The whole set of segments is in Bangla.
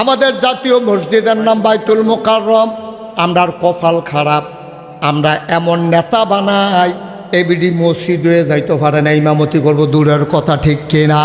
আমাদের জাতীয় মসজিদের নাম বাইতুল মোকাররম। আমরার কপাল খারাপ। আমরা এমন নেতা বানাই, এবিডি মসজিদ হয়ে যাইতে পারে না, ইমামতি করব, দূরের কথা ঠিক কিনা?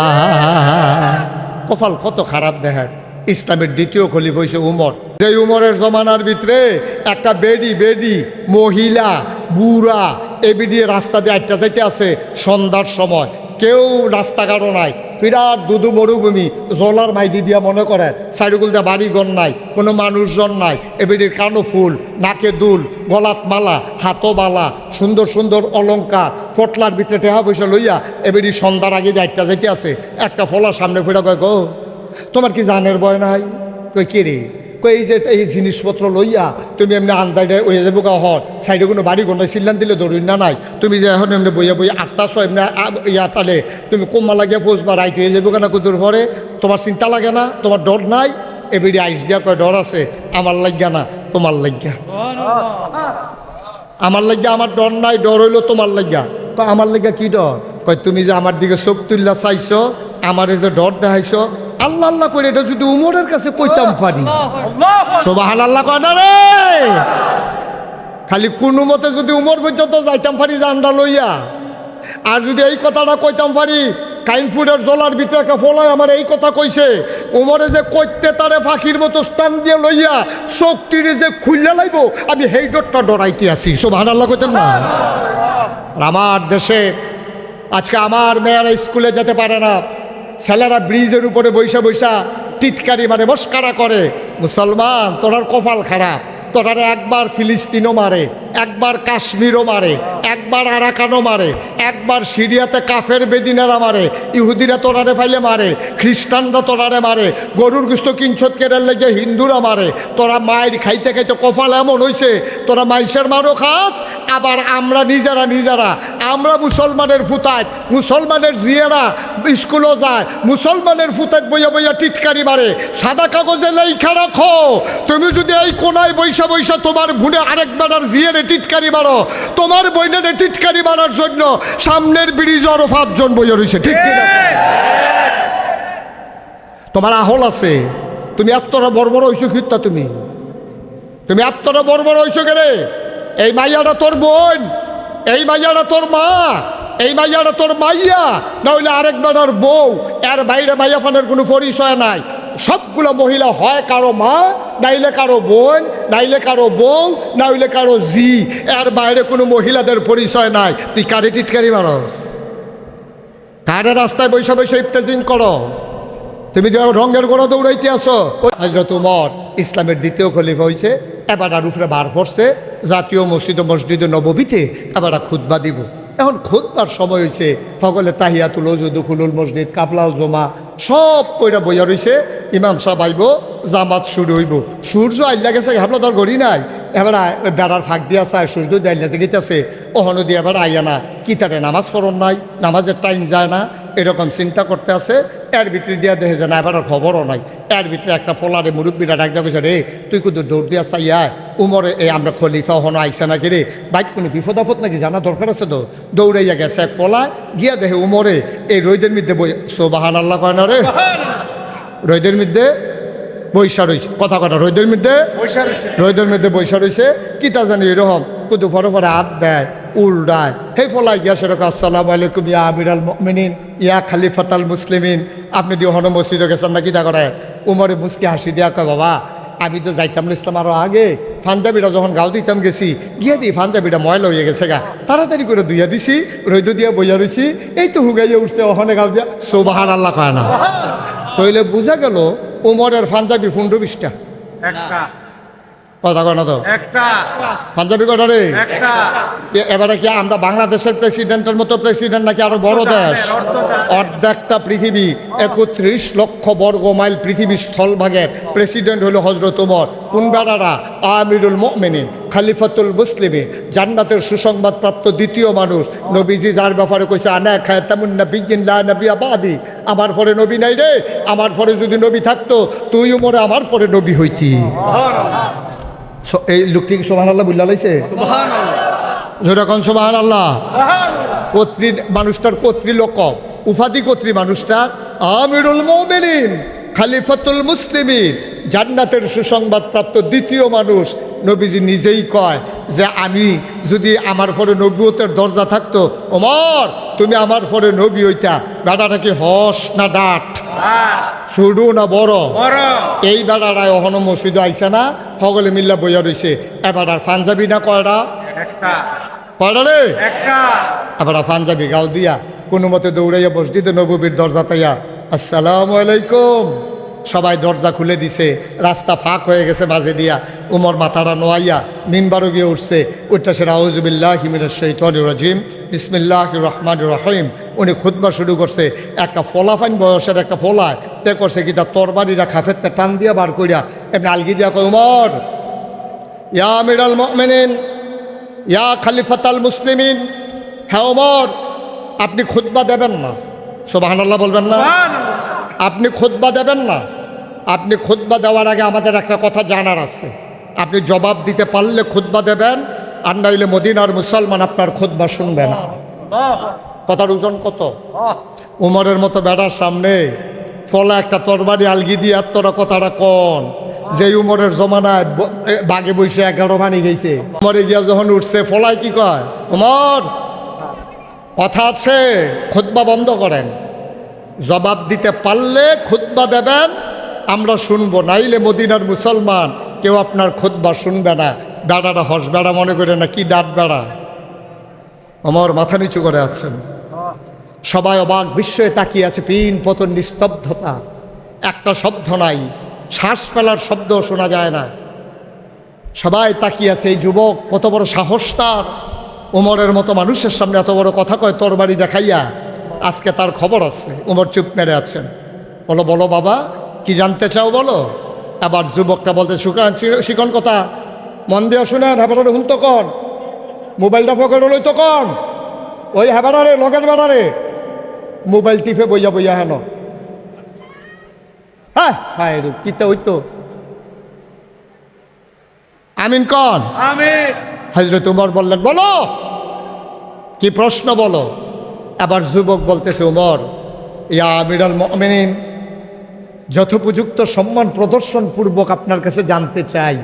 কপাল কত খারাপ দেখেন ইসলামের দ্বিতীয় খলিফ হয়েছে উমর। যে উমরের জমানার ভিতরে একটা বেডি বেডি, মহিলা, বুড়া, এবিডি রাস্তা দিয়ে আটটা যাইতে আছে। সন্ধ্যার সময় কেউ রাস্তাঘাটও নাই। বিরাট দুদু মরুভূমি, জলার মাইদি দিয়া মনে করে সাইডগুল দিয়ে বাড়িঘর নাই, কোনো মানুষজন নাই, এবিডির কানো ফুল, নাকে দুল, গলাত মালা হাতো বালা, সুন্দর সুন্দর অলংকার, ফটলার ভিতরে টেহা পয়সা লইয়া এবিডি সন্ধ্যার আগে যাইটা যাইতে আছে, একটা ফলা সামনে ফিরা কয় গো, তোমার কি জানের ভয় নাই? কই কে রে? এই যে এই জিনিসপত্র লইয়া তুমি এমনি আন্দাজে ওই যাব গা হর সাইডে কোনো বাড়ি কোনো সিল্লান দিলে ধরুন না নাই? তুমি যে এখন এমনি বইয়া বইয়া আটটা ছয় এমনি ইয়া তালে, তুমি কোম্মা লাগিয়া ফোজ বা রাইট হয়ে যাব কেনা কুদুর পরে তোমার চিন্তা লাগে না? তোমার ডর নাই? এবিডি আইস দিয়া কয়, ডর আছে, আমার লাগিয়া না, তোমার লাগিয়া। আমার লাগিয়া আমার ডর নাই, ডর হইল তোমার লাগিয়া। কয়, আমার লাগিয়া কি ডর? কয়, তুমি যে আমার দিকে চোখ তুল্লা চাইছো, আমার যে ডর দেখাইছো আল্লাহ আল্লাহ করে এটা যদি উমরের কাছে কইতাম পারি। সোবাহান আল্লাহ। কয় না রে। খালি কোনো মতে যদি উমর পর্যন্ত যাইতাম পারি জানডা লইয়া। আর যদি এই কথাটা কইতাম পারি কাইনপুরের জলার ভিতরে একটা ফলায় আমার এই কথা কইছে উমরে যে কইতে তারে ফাঁকির মতো স্থান দিয়ে লইয়া চোখটিরে যে খুললে লাইব আমি সেই ডরটা ডরাইতে আছি। সোভান আল্লাহ কইতেন না? আর আমার দেশে আজকে আমার মেয়েরা স্কুলে যেতে পারে না। ছেলেরা ব্রিজের উপরে বৈশা বৈশা টিটকারি মানে মস্কারা করে। মুসলমান তোরার কপাল খারাপ। তোরারে একবার ফিলিস্তিনও মারে, একবার কাশ্মীরও মারে, একবার আরাকানও মারে, একবার সিরিয়াতে কাফের বেদিনারা মারে, ইহুদিরা তোরারে ফাইলে মারে, খ্রিস্টানরা তোরারে মারে, গরুর গুস্ত কিনছত কেরার লেগে হিন্দুরা মারে। তোরা মায়ের খাইতে খাইতে কপাল এমন হয়েছে তোরা মাইসের মারও খাস, আবার আমরা নিজেরা নিজেরা, আমরা মুসলমানের ফুতায়, মুসলমানের জিয়েরা স্কুলও যায়, মুসলমানের ফুতায় বইয়া বইয়া টিটকারি মারে। সাদা কাগজে লেখা রাখো, তুমি যদি এই কোনায় বৈশা বৈশা তোমার ভুনে আরেক বেড়ার জিয়েরে টিটকারি মারো। তোমার বইনের টিটকারি মারার জন্য সামনের ব্রিজ আরও পাঁচজন বইয়া রয়েছে, ঠিক তোমার আহল আছে। তুমি এতটা বড় বড় হইছো কিত্তা তুমি? তুমি এতটা বড় বড় হইছো কেরে এই মাইয়াটা তোর বোন, এই মাইয়াটা তোর মা, এই মাইয়াটা তোর মাইয়া না হইলে আরেক বেড়ার বউ। এর বাইরে মাইয়া ফানের কোনো পরিচয় নাই। সবগুলো মহিলা হয় কারও মা, নাইলে কারও বোন, নাইলে কারও বউ, নাইলে কারও জি। এর বাইরে কোনো মহিলাদের পরিচয় নাই। তুই কারে টিটকারি মারস। কারে রাস্তায় বৈশা বৈশা ইফতেজিং করো। তুমি যে রঙের গোড়া দৌড়াইতে আসো। হজরত উমর ইসলামের দ্বিতীয় খলিফা হয়েছে এবার আর উপরে বার পড়ছে। জাতীয় মসজিদ ও মসজিদ নববীতে এবার খুদ্া দিব। এখন খোদবার সময় হয়েছে সকলে তাহিয়াতুল দুখুলুল মসজিদ, কাপলাল জমা, সব কইরা বইয়া রয়েছে ইমাম সাহেব আইব, জামাত শুরু হইব। সূর্য আইলা গেছে হাবলা তোর গড়ি নাই। এবার বেড়ার ফাঁক দিয়া চায়, সূর্য দাইলাছে গেতেছে ওহনো দিয়ে এবার আইয়া না, কিতারে নামাজ পড়ন নাই, নামাজের টাইম যায় না, এরকম চিন্তা করতে আছে। এর ভিতরে দিয়া দেখে যে না এবার খবরও নাই। এর ভিতরে একটা ফলারে মুরব্বীরা ডাক দেওয়া রে তুই কিন্তু দৌড় দিয়া চাইয়া উমরে এই আমরা খলিফা হনো আইসা নাকি রে? বাইক কোনো বিপদ আপদ নাকি জানা দরকার আছে তো? দৌড়াইয়া গেছে এক ফলা গিয়া দেখে উমরে এই রোদের মধ্যে বই সোবাহান আল্লাহ কয় না রে? রোদের মধ্যে বৈশা রয়েছে কথা কথা রোদের মধ্যে? রোদের মধ্যে বৈশা রয়েছে কি তা জানি এরকম কিন্তু ফটো ফটো হাত দেয়। উল্টায়। হে ফলাই গিয়া সেরকম আসসালামু আলাইকুম ইয়া আমিরাল মিনিন ইয়া খালিফাতাল মুসলিমিন, আপনি দিয়ে হন মসজিদে গেছেন না কিতা করে উমরে মুসকি হাসি দিয়া কয়, বাবা, আমি তো যাইতাম ইসলাম আরও আগে। পাঞ্জাবিটা যখন গাও দিতাম গেছি, গিয়ে দিই পাঞ্জাবিটা ময়লা হয়ে গেছে গা। তাড়াতাড়ি করে দুইয়া দিছি রৈদ দিয়া বইয়া রইছি, এই তো হুগাইয়া উঠছে ওখানে গাও দিয়া। সোবাহান আল্লাহ কয় না। কইলে বুঝা গেল, উমরের পাঞ্জাবি ফুন্ডু একটা। কথা কয় না তো? একটা। পাঞ্জাবি কটা রে? একটা। এবারে কি আমরা বাংলাদেশের প্রেসিডেন্টের মতো প্রেসিডেন্ট নাকি আরও বড় দেশ? অর্ধেকটা। পৃথিবী একত্রিশ লক্ষ বর্গ মাইল পৃথিবী স্থলভাগের প্রেসিডেন্ট হলো হজরত উমর কোন আমিরুল মমিনিন খালিফাতুল মুসলিমি জান্নাতের সুসংবাদ প্রাপ্ত দ্বিতীয় মানুষ। নবীজি যার ব্যাপারে কইছে আনা খায় তেমন লা নবী আবাদি আমার পরে নবী নাই রে। আমার পরে যদি নবী থাকতো তুই উমরে আমার পরে নবী হইতি। এই লোকটি সোহান আল্লাহ বুল্লা লাইছে? যেরকম সোহান আল্লাহ কর্তৃ মানুষটার কর্তৃ লোক। উপাধি কর্তৃ মানুষটার আমিরুল মোমিনিন খালিফাতুল মুসলিমিন জান্নাতের সুসংবাদপ্রাপ্ত দ্বিতীয় মানুষ। নবীজি নিজেই কয় যে আমি যদি আমার পরে নবীয়তের দরজা থাকতো ওমর তুমি আমার পরে নবী হইতা। বেড়াটা কি হস না ডাট ছোটো না বড়? এই বেড়াটায় অহন মসজিদ আইসে না? সকলে মিল্লা বইয়া রয়েছে এবার পাঞ্জাবি না কয়টা? কয়টা রে? একটা। আবার পাঞ্জাবি গাও দিয়া। কোনো মতে দৌড়াইয়া মসজিদে নবীর দরজা তাইয়া আসসালামু আলাইকুম। সবাই দরজা খুলে দিছে রাস্তা ফাঁক হয়ে গেছে মাঝে দিয়া। উমর মাথাটা নোয়াইয়া মিনবারও গিয়ে উঠছে। ওইটা সে রাউজুবিল্লাহ হিমিনের শৈতন রাজিম বিসমিল্লাহ রহমান রহিম। উনি খুদবা শুরু করছে একটা ফলাফাইন বয়সের একটা ফলায় তে করছে কি তার তরবারিরা খাফেরতে টান দিয়া বার করিয়া এমনি আলগি দিয়া কয় উমর ইয়া মিরাল মেনেন ইয়া খালিফাতাল মুসলিমিন হ্যাঁ ওমর আপনি খুতবা দেবেন না। সোবাহান আল্লাহ বলবেন না? আপনি খুতবা দেবেন না? আপনি খুতবা দেওয়ার আগে আমাদের একটা কথা জানার আছে। আপনি জবাব দিতে পারলে খুতবা দেবেন, আর নাইলে মদিনার মুসলমান আপনার খুতবা শুনবে না। কথার ওজন কত? উমরের মতো বেড়ার সামনে ফলা একটা তরবারি আলগি দিয়ে আর তোরা কথাটা কন যে উমরের জমানায় বাগে বসে এগারো বানি গেছে। উমরে গিয়া যখন উঠছে, ফলায় কি কয়? উমর, কথা আছে, খুতবা বন্ধ করেন। জবাব দিতে পারলে খুতবা দেবেন আমরা শুনব, নাইলে মদিনার মুসলমান কেউ আপনার খুতবা শুনবে না। বেড়াটা হস, বেড়া মনে করে না কি ডাট বেড়া। আমার মাথা নিচু করে আছেন। সবাই অবাক বিশ্বে তাকিয়ে আছে পিন পতন নিস্তব্ধতা। একটা শব্দ নাই, শ্বাস ফেলার শব্দও শোনা যায় না। সবাই তাকিয়ে আছে এই যুবক, কত বড় সাহস তার। উমরের মতো মানুষের সামনে এত বড় কথা কয় তোর বাড়ি দেখাইয়া আজকে তার খবর আছে উমর চুপ মেরে আছেন। বলো বলো বাবা কি জানতে চাও বলো? আবার যুবকটা বলতে শুকান শিকন কথা। মন দিয়ে শুনেন হ্যাঁ হুন তো কন। মোবাইলটা ফকেট হলোই তো কন। ওই হ্যাবারে লগের বেড়ারে। মোবাইল টিপে বইয়া বইয়া হেন। হ্যাঁ হ্যাঁ কিতা ওই তো আমিন কন? আমি হজরত উমর বললেন বলো। কি প্রশ্ন বলো? আবার যুবক বলতেছে উমর ইয়া আমিরাল মমিনিন যথোপযুক্ত সম্মান প্রদর্শন পূর্বক আপনার কাছে জানতে চাই।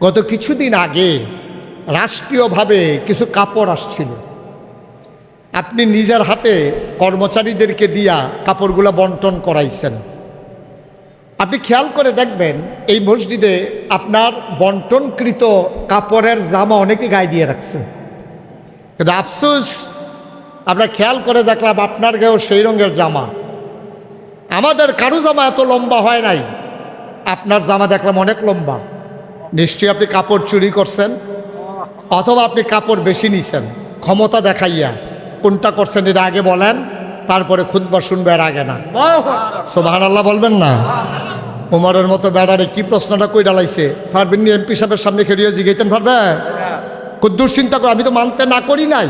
গত কিছুদিন আগে রাষ্ট্রীয়ভাবে কিছু কাপড় আসছিল। আপনি নিজের হাতে কর্মচারীদেরকে দিয়া কাপড়গুলো বন্টন করাইছেন। আপনি খেয়াল করে দেখবেন, এই মসজিদে আপনার বন্টনকৃত কাপড়ের জামা অনেকে গায়ে দিয়ে রাখছে। কিন্তু আফসোস, আমরা খেয়াল করে দেখলাম আপনার গায়েও সেই রঙের জামা। আমাদের কারও জামা এত লম্বা হয় নাই। আপনার জামা দেখলাম অনেক লম্বা। নিশ্চয়ই আপনি কাপড় চুরি করছেন, অথবা আপনি কাপড় বেশি নিছেন। ক্ষমতা দেখাইয়া কোনটা করছেন এটা আগে বলেন, তারপরে খুদবা শুনবে আর আগে না। সোবাহান আল্লাহ বলবেন না? উমরের মতো বেড়ারে কি প্রশ্নটা কই ডালাইছে পারবেন এমপি সাহেবের সামনে খেলিয়ে জিগাইতেন পারবেন কদ্দূর চিন্তা করে, আমি তো মানতে না করি নাই।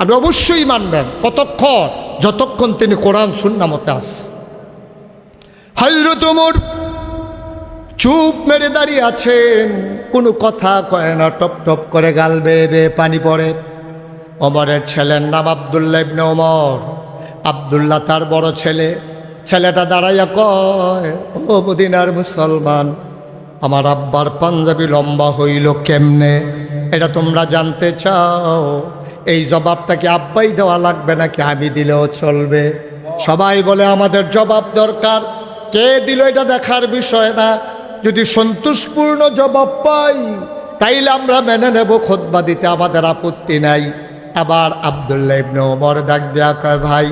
আপনি অবশ্যই মানবেন, কতক্ষণ, যতক্ষণ তিনি কোরআন, সুন্না মতে আস হাইরত উমর চুপ মেরে দাঁড়িয়ে আছেন। কোনো কথা কয় না, টপ টপ করে গাল বেয়ে বেয়ে পানি পড়ে। অমরের ছেলের নাম আবদুল্লাহ ইবনে ওমর। আবদুল্লাহ তার বড় ছেলে। ছেলেটা দাঁড়াইয়া কয়, ও মদিনার মুসলমান, আমার আব্বার পাঞ্জাবি লম্বা হইল কেমনে? এটা তোমরা জানতে চাও? এই জবাবটা কি আব্বাই দেওয়া লাগবে নাকি আমি দিলেও চলবে? সবাই বলে, আমাদের জবাব দরকার। কে দিল এটা দেখার বিষয় না? যদি সন্তোষপূর্ণ জবাব পাই, তাইলে আমরা মেনে নেব খোদবা দিতে, আমাদের আপত্তি নাই। আবার আবদুল্লাহ ইবনে ওমর ডাক দেয়া কয়, ভাই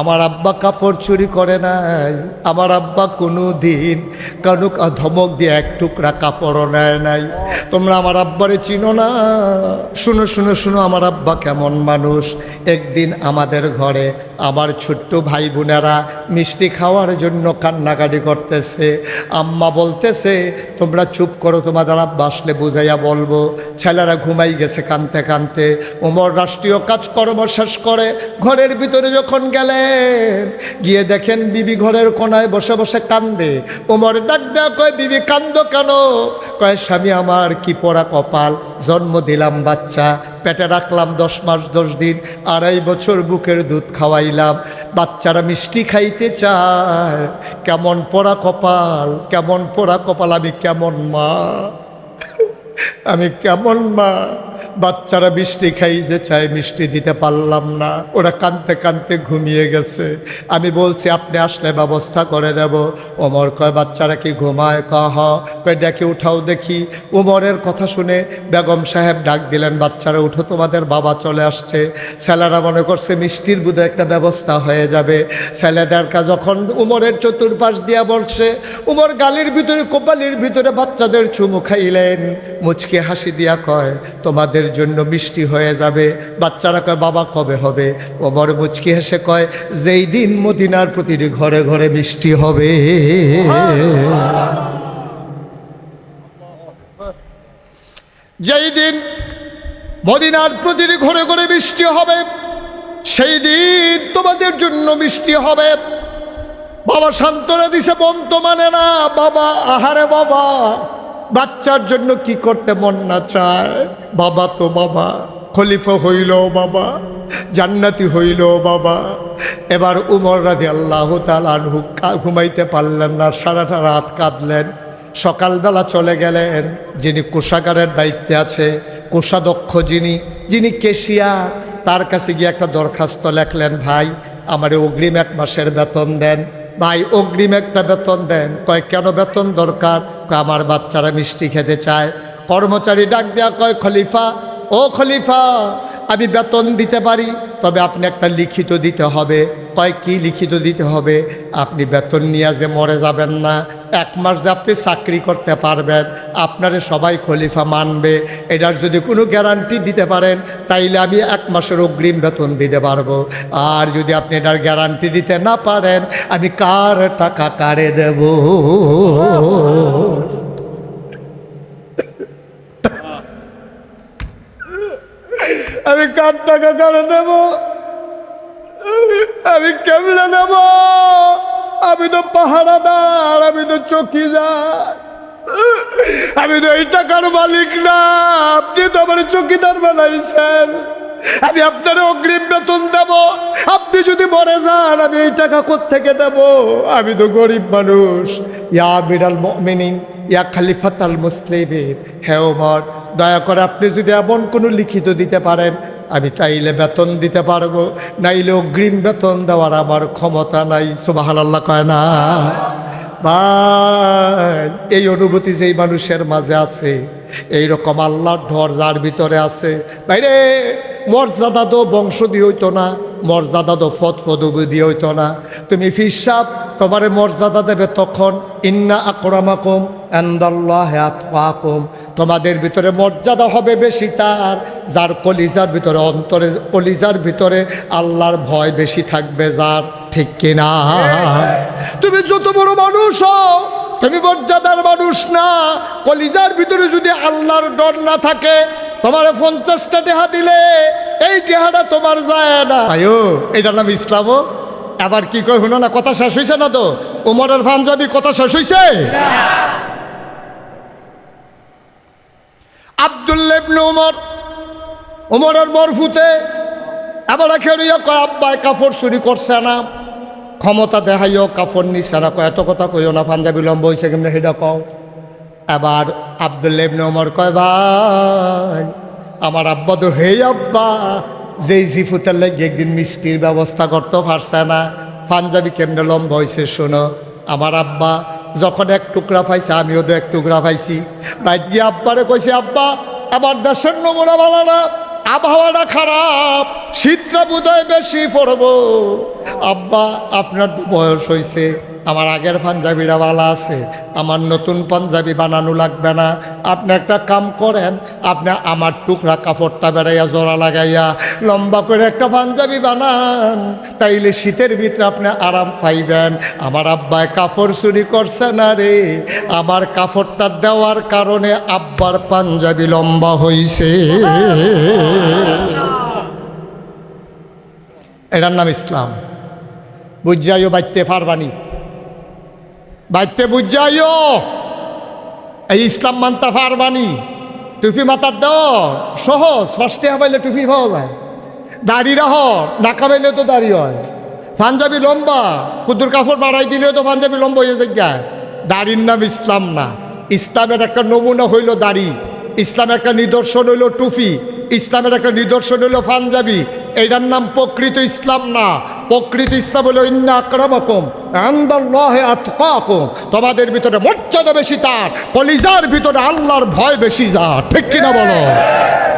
আমার আব্বা কাপড় চুরি করে নাই। আমার আব্বা কোনো দিন কানুক ধমক দিয়ে এক টুকরা কাপড়ও নেয় নাই। তোমরা আমার আব্বারে চিনো না। শুনো শুনো শুনো, আমার আব্বা কেমন মানুষ। একদিন আমাদের ঘরে আমার ছোট্ট ভাই বোনেরা মিষ্টি খাওয়ার জন্য কান্নাকাটি করতেছে। আম্মা বলতেছে, তোমরা চুপ করো, তোমাদের আব্বা আসলে বুঝাইয়া বলব। ছেলেরা ঘুমাই গেছে কানতে কানতে। ওমর রাষ্ট্রীয় কাজকর্ম শেষ করে ঘরের ভিতরে যখন গেলেন গেলেন গিয়ে দেখেন বিবি ঘরের কোনায় বসে বসে কান্দে। ওমর ডাক দেয়া কয়, বিবি, কান্দ কেন? কয়, স্বামী, আমার কি পড়া কপাল? জন্ম দিলাম বাচ্চা, পেটে রাখলাম দশ মাস, দশ দিন, আড়াই বছর বুকের দুধ খাওয়াইলাম। বাচ্চারা মিষ্টি খাইতে চায়। কেমন পড়া কপাল, কেমন পড়া কপাল, আমি কেমন মা? আমি কেমন মা? বাচ্চারা মিষ্টি খাইতে চায় মিষ্টি দিতে পারলাম না। ওরা কানতে কানতে ঘুমিয়ে গেছে। আমি বলছি, আপনি আসলে ব্যবস্থা করে দেব। ওমর কয়, বাচ্চারা কি ঘুমায়? কহ ডেকে উঠাও দেখি। ওমরের কথা শুনে বেগম সাহেব ডাক দিলেন, বাচ্চারা উঠো, তোমাদের বাবা চলে আসছে। ছেলেরা মনে করছে, মিষ্টির বুধে একটা ব্যবস্থা হয়ে যাবে। ছেলেদেরকা যখন উমরের চতুর্পাশ দিয়া বলছে উমর গালির ভিতরে, কোপালির ভিতরে বাচ্চাদের চুমু খাইলেন। মুচকে হাসি দিয়া কয়, তোমাদের জন্য মিষ্টি হয়ে যাবে। বাচ্চারা কয়, বাবা, কবে হবে? ওমর মুচকি হেসে কয়, যেই দিন মদিনার প্রতিটি ঘরে ঘরে মিষ্টি হবে। যেই দিন মদিনার প্রতিটি ঘরে ঘরে মিষ্টি হবে, সেই দিন তোমাদের জন্য মিষ্টি হবে। বাবা সান্ত্বনা দিছে বন্ত মানে না। বাবা, আহারে বাবা। বাচ্চার জন্য কি করতে মন না চায়? বাবা তো বাবা, খলিফা হইল বাবা, জান্নাতি হইল বাবা। এবার উমর রাধি আল্লাহ তালু ঘুমাইতে পারলেন না, সারাটা রাত কাঁদলেন। সকালবেলা চলে গেলেন, যিনি কোষাগারের দায়িত্বে আছে, কোষাধ্যক্ষ যিনি যিনি কেশিয়া, তার কাছে গিয়ে একটা দরখাস্ত লেখলেন, ভাই, আমার অগ্রিম এক মাসের বেতন দেন। ভাই, অগ্রিম একটা বেতন দেন। কয়, কেন বেতন দরকার? আমার বাচ্চারা মিষ্টি খেতে চায়। কর্মচারী ডাক দেয়া কয়, খলিফা, ও খলিফা, আমি বেতন দিতে পারি, তবে আপনি একটা লিখিত দিতে হবে। কয়, কি লিখিত দিতে হবে? আপনি বেতন নিয়ে যে মরে যাবেন না। এক মাস যে আপনি চাকরি করতে পারবেন, আপনারে সবাই খলিফা মানবে। এটার যদি কোনো গ্যারান্টি দিতে পারেন, তাইলে আমি এক মাসের অগ্রিম বেতন দিতে পারব। আর যদি আপনি এটার গ্যারান্টি দিতে না পারেন, আমি কার টাকা কারে দেব? আমি কার টাকা কারে দেব? আমি কেমনে দেব? আমি তো পাহারাদার, আমি তো চকিদার। আমি তো এই টাকার মালিক না, আপনি তো আমার চকিদার বানাইছেন। আমি আপনার অগ্রিম বেতন দেব। আপনি যদি মরে যান, আমি এই টাকা থেকে দেব? আমি তো গরিব মানুষ। ইয়া বিড়াল মিনিং ইয়া খালিফাত আল মুসলিমের হ্যাঁ ওমর দয়া করে আপনি যদি এমন কোনো লিখিত দিতে পারেন আমি চাইলে বেতন দিতে পারব, নাইলে অগ্রিম বেতন দেওয়ার আমার ক্ষমতা নাই সুবাহান আল্লাহ কয় না। এই অনুভূতি যেই মানুষের মাঝে আছে এই রকম আল্লাহর ঢর যার ভিতরে আছে, বাইরে। মর্যাদা তো বংশ দিয়ে হইতো না মর্যাদা তো ফত ফদবি দিয়ে হইতো না। তুমি ফিসাব তোমারে মর্যাদা দেবে তখন, ইন্না আকরামাকুম আন্দাল্লাহ আতকাকুম। তোমাদের ভিতরে মর্যাদা হবে বেশি তার, যার কলিজার ভিতরে, অন্তরে কলিজার ভিতরে আল্লাহর ভয় বেশি থাকবে যার, ঠিক কিনা তুমি যত বড় মানুষ হও, তুমি মর্যাদার মানুষ না, কলিজার ভিতরে যদি আল্লাহর ডর না থাকে তোমার পঞ্চাশটা টেহা দিলে এই টেহাটা তোমার যায় না। আয়ো। এটা নাম ইসলামও। আবার কি কয় শুনো না কথা শেষ হয়েছে না তো? উমরের পাঞ্জাবি কথা শেষ হয়েছে আবদুল্লেবনে উমর। উমরের বরফুতে। আবার খেলিয়া কয় আব্বাই কাপড় চুরি করছে না। ক্ষমতা দেখাইও কাপড় নিচ্ছে না। কয় এত কথা কইও না পাঞ্জাবি লম্ব হয়েছে কেমনে সেটা কও। এবার আবদুল্লেবনে উমর কয়, ভাই, আমার আব্বা তো হেই আব্বা। যেই জিফুতের লাগে একদিন মিষ্টির ব্যবস্থা করতে পারছে না। পাঞ্জাবি কেমনে লম্বা হয়েছে শোনো। আমার আব্বা যখন এক টুকরা পাইছে, আমিও তো এক টুকরা পাইছি। বাইক গিয়ে আব্বারে কইছে, আব্বা, আমার দেশের নমুনা ভালো না আবহাওয়াটা খারাপ। শীতটা বোধহয় বেশি পড়ব। আব্বা, আপনার তো বয়স হয়েছে আমার আগের পাঞ্জাবিরা ভালো আছে, আমার নতুন পাঞ্জাবি বানানো লাগবে না। আপনি একটা কাম করেন, আপনি আমার টুকরা কাপড়টা বেড়াইয়া জোড়া লাগাইয়া লম্বা করে একটা পাঞ্জাবি বানান। তাইলে শীতের ভিতরে আপনি আরাম পাইবেন। আমার আব্বায় কাপড় চুরি করছে না রে। আমার কাপড়টা দেওয়ার কারণে আব্বার পাঞ্জাবি লম্বা হইছে। এটার নাম ইসলাম। বুঝাইও বাইতে পারবানি। বাইতে বুঝাইও। এই ইসলাম মানতে পারবানি টুপি মাথার দেও। সহজ, ফার্স্টে হাবাইলে টুপি পাওয়া যায়। দাড়ি রাহ, নাকা বাইলে তো দাড়ি হয়। পাঞ্জাবি লম্বা, কুদুর কাপড় বাড়াই দিলেও তো পাঞ্জাবি লম্বা হয়ে যায় দাড়ির নাম ইসলাম না। ইসলামের একটা নমুনা হইল দাড়ি। ইসলামের একটা নিদর্শন হইল টুপি ইসলামের একটা নিদর্শন হইল পাঞ্জাবি। এটার নাম প্রকৃত ইসলাম না। প্রকৃত ইসলাম হলো ইন্না আক্রমকম আন্দাল্লাহে আতকাকুম। তোমাদের ভিতরে মর্যাদা বেশি তার কলিজার ভিতরে আল্লাহর ভয় বেশি যা ঠিক কিনা বলো?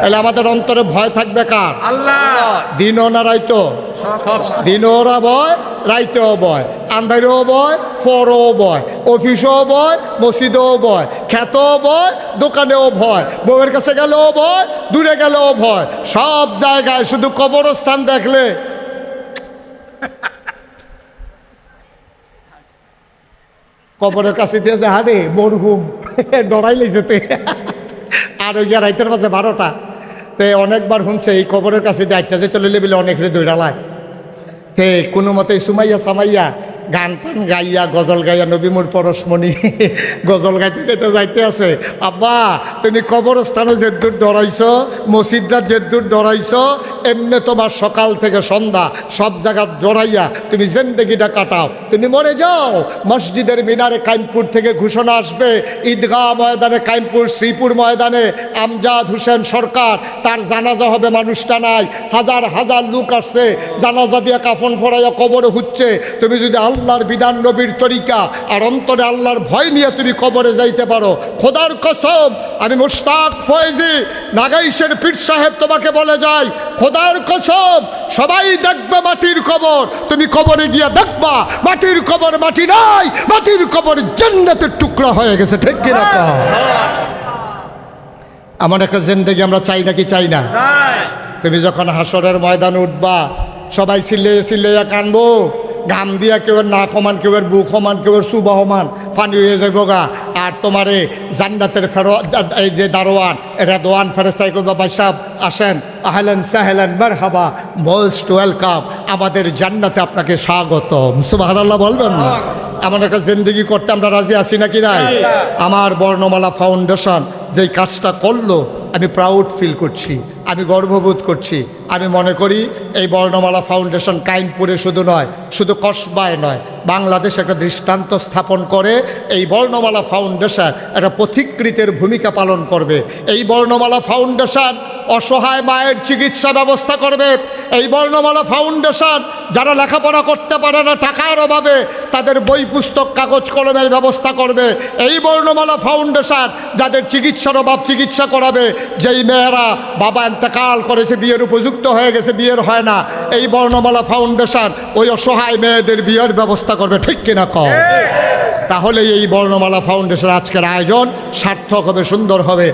তাহলে আমাদের অন্তরে ভয় থাকবে কার? আল্লাহ দিনও না রাইতো? দিনও ওরা বয় রাইতেও বয়। আন্ধারেও বয় ফরও বয়। অফিসেও বয় মসজিদেও বয়। খেতেও বয় দোকানেও ভয়। বউয়ের কাছে গেলেও ভয় দূরে গেলেও ভয়। সব জায়গায় শুধু কবরস্থান দেখলে কবরের কাছে দিয়ে যে হারে মরহুম ডরাইলে যেতে আর ওই রাইতের মাঝে বারোটা। তে অনেকবার শুনছে, এই কবরের কাছে দিয়ে আটটা যেতে লইলে বলে অনেক রে দৌড়ালায়। তে কোনো মতে সুমাইয়া সামাইয়া গান টান গাইয়া, গজল গাইয়া, নবীমুর পরশমণি গজল গাইতে গাইতে যাইতে আছে। আব্বা, তুমি কবরস্থানে যে দূর ডরাইছ মসজিদরা যে দূর ডরাইছ এমনি তোমার সকাল থেকে সন্ধ্যা, সব জায়গা ডরাইয়া তুমি জেন্দেগিটা কাটাও। তুমি মরে যাও, মসজিদের মিনারে কাইমপুর থেকে ঘোষণা আসবে, ঈদগাহ ময়দানে কাইমপুর, শ্রীপুর ময়দানে আমজাদ হোসেন সরকার, তার জানাজা হবে মানুষটা নাই, হাজার হাজার লোক আসছে, জানাজা দিয়ে কাফন ফড়াইয়া কবরে হচ্ছে। তুমি যদি আল্লাহর বিধান নবীর তরিকা। আর অন্তরে আল্লাহর ভয় নিয়ে তুমি কবরে যাইতে পারো। খোদার কসম আমি মুশতাক ফয়েজি নাগাইশের পীর সাহেব তোমাকে বলে যাই খোদার কসম সবাই দেখবে মাটির কবর। তুমি কবরে গিয়া দেখবা মাটির কবর মাটি নাই মাটির কবর জান্নাতের টুকরা হয়ে গেছে ঠিক কিনা? আমার একটা জিন্দেগি আমরা চাই নাকি চাই না? তুমি যখন হাসরের ময়দানে উঠবা সবাই সিলে সিলে কানবো। ঘাম দিয়া কেউ না কমান কেউ বুক সমান কেউ সুবাহমান পানি হয়ে যাইব গা আর তোমারে জান্নাতের ফেরো এই যে দারোয়ান এটা দোয়ান ফেরেস্তাই করবা সাহেব আসেন। আহলেন সাহেলেন হাবা মোস্ট ওয়েলকাম আমাদের জান্নাতে আপনাকে স্বাগত সুবাহ বলবেন না? এমন একটা জিন্দগি করতে আমরা রাজি আছি নাকি নাই? আমার বর্ণমালা ফাউন্ডেশন যেই কাজটা করল আমি প্রাউড ফিল করছি, আমি গর্ববোধ করছি। আমি মনে করি এই বর্ণমালা ফাউন্ডেশন কাইমপুরে শুধু নয়, শুধু কসবায় নয়, বাংলাদেশ একটা দৃষ্টান্ত স্থাপন করে এই বর্ণমালা ফাউন্ডেশন একটা পথিকৃতের ভূমিকা পালন করবে। এই বর্ণমালা ফাউন্ডেশন অসহায় মায়ের চিকিৎসা ব্যবস্থা করবে। এই বর্ণমালা ফাউন্ডেশন যারা লেখাপড়া করতে পারে না টাকার অভাবে তাদের বই পুস্তক কাগজ কলমের ব্যবস্থা করবে। এই বর্ণমালা ফাউন্ডেশন যাদের চিকিৎসার অভাব চিকিৎসা করাবে যেই মেয়েরা বাবা এতেকাল করেছে বিয়ের উপযুক্ত হয়ে গেছে বিয়ের হয় না। এই বর্ণমালা ফাউন্ডেশন ওই অসহায় মেয়েদের বিয়ের ব্যবস্থা করবে ঠিক কিনা কম তাহলে এই বর্ণমালা ফাউন্ডেশন আজকের আয়োজন সার্থক হবে সুন্দর হবে।